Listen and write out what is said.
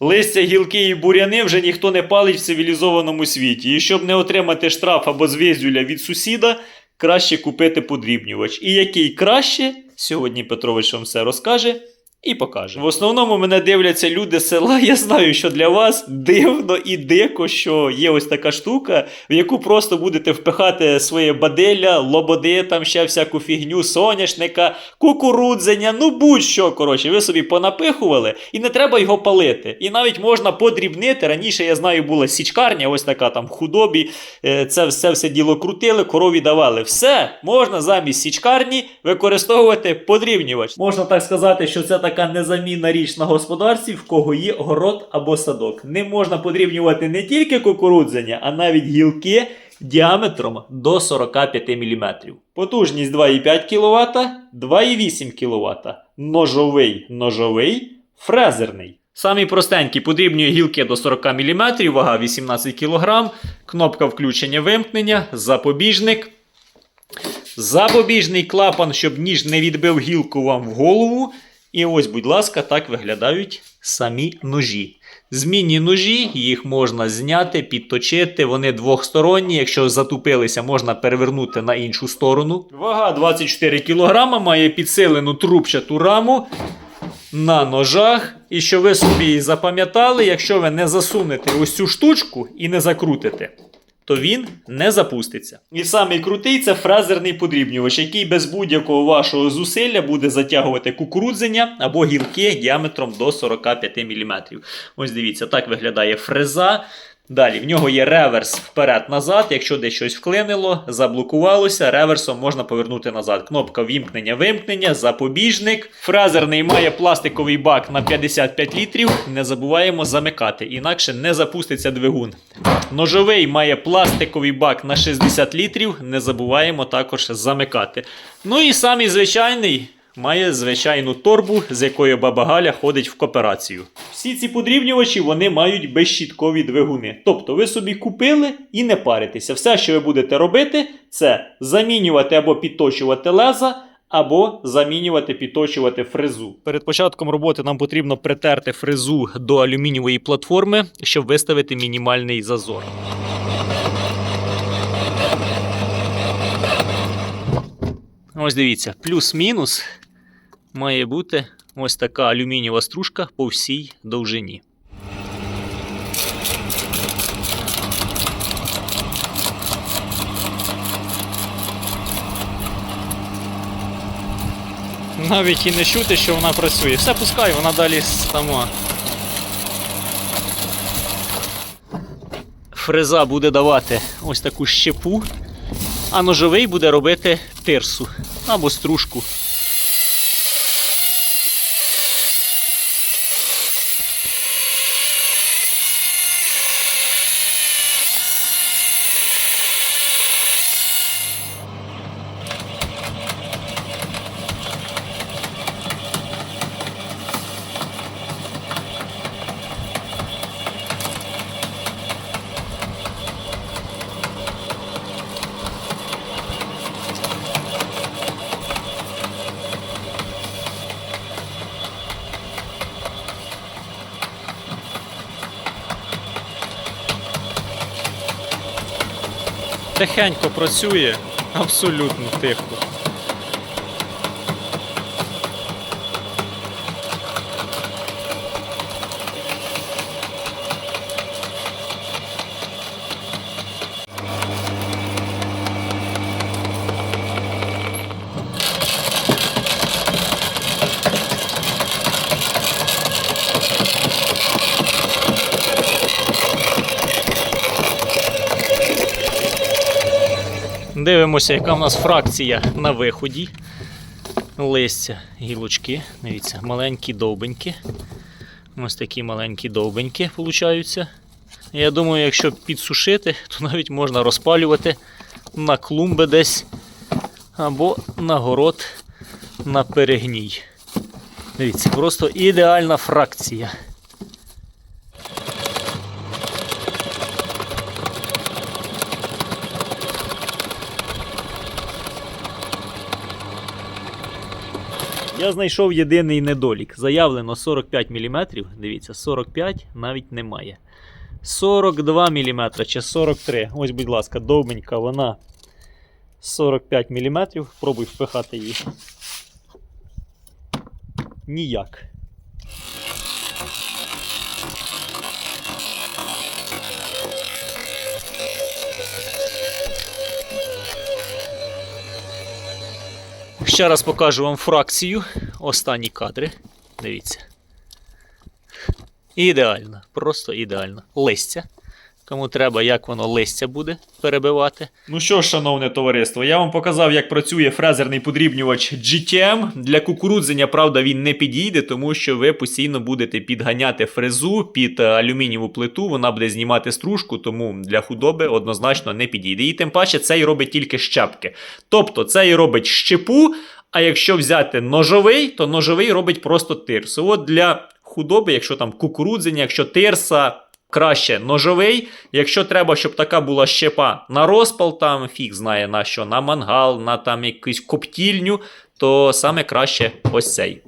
Листя, гілки і буряни вже ніхто не палить в цивілізованому світі. І щоб не отримати штраф або звіздюля від сусіда, краще купити подрібнювач. І який краще, сьогодні Петрович вам все розкаже і покаже. В основному мене дивляться люди з села. Я знаю, що для вас дивно і дико, що є ось така штука, в яку просто будете впихати своє баделя, лободи, там ще всяку фігню, соняшника, кукурудзення, ну будь-що. Коротше, ви собі понапихували, і не треба його палити. І навіть можна подрібнити. Раніше я знаю, була січкарня, ось така там в худобі. е, Це все, все діло крутили, корові давали. Все можна замість січкарні використовувати подрібнювач. Можна так сказати, що це така незамінна річ на господарстві, в кого є город або садок. Ним можна подрібнювати не тільки кукурудзення, а навіть гілки діаметром до 45 мм. Потужність 2,5 кВт, 2,8 кВт. Ножовий, ножовий, фрезерний. Самий простенький подрібнює гілки до 40 мм, вага 18 кг, кнопка включення вимкнення, запобіжник. Запобіжний клапан, щоб ніж не відбив гілку вам в голову. І ось, будь ласка, так виглядають самі ножі. Змінні ножі, їх можна зняти, підточити. Вони двохсторонні. Якщо затупилися, можна перевернути на іншу сторону. Вага 24 кг, має підсилену трубчату раму на ножах. І що ви собі запам'ятали, якщо ви не засунете ось цю штучку і не закрутите, то він не запуститься. І самий крутий це фрезерний подрібнювач, який без будь-якого вашого зусилля буде затягувати кукурудзення або гілки діаметром до 45 мм. Ось дивіться, так виглядає фреза. Далі, в нього є реверс вперед-назад. Якщо десь щось вклинило, заблокувалося, реверсом можна повернути назад. Кнопка вімкнення, вимкнення, запобіжник. Фрезерний має пластиковий бак на 55 літрів. Не забуваємо замикати, інакше не запуститься двигун. Ножовий має пластиковий бак на 60 літрів. Не забуваємо також замикати. Ну і самий звичайний. Має звичайну торбу, з якою баба Галя ходить в кооперацію. Всі ці подрібнювачі вони мають безщіткові двигуни. Тобто ви собі купили і не паритеся. Все, що ви будете робити, це замінювати або підточувати леза, або замінювати, підточувати фрезу. Перед початком роботи нам потрібно притерти фрезу до алюмінієвої платформи, щоб виставити мінімальний зазор. Ось дивіться, плюс-мінус має бути ось така алюмінієва стружка по всій довжині. Навіть і не чути, що вона працює. Все пускай, вона далі сама. Фреза буде давати ось таку щепу, а ножовий буде робити тирсу або стружку. Тихенько працює, абсолютно тихо. Дивимося, яка в нас фракція на виході. Листя, гілочки. Дивіться, маленькі довбенькі. Ось такі маленькі довбенькі получаються. Я думаю, якщо підсушити, то навіть можна розпалювати на клумби десь або на город на перегній. Дивіться, просто ідеальна фракція. Я знайшов єдиний недолік. Заявлено 45 мм. Дивіться, 45 навіть немає. 42 мм чи 43. Ось, будь ласка, довбенька вона 45 мм. Пробуй впихати її. Ніяк. Ще раз покажу вам фракцію. Останні кадри. Дивіться. Ідеально, просто ідеально. Листя. Кому треба, як воно листя буде перебивати. Ну що ж, шановне товариство, я вам показав, як працює фрезерний подрібнювач GTM. Для кукурудзення, правда, він не підійде, тому що ви постійно будете підганяти фрезу під е, алюмінієву плиту, вона буде знімати стружку, тому для худоби однозначно не підійде. І тим паче цей робить тільки щепки. Тобто цей робить щепу, а якщо взяти ножовий, то ножовий робить просто тирсу. От для худоби, якщо там кукурудзення, якщо тирса. Краще ножовий. Якщо треба, щоб така була щепа на розпал, там фіг знає на що, на мангал, на там якусь коптільню, то саме краще ось цей.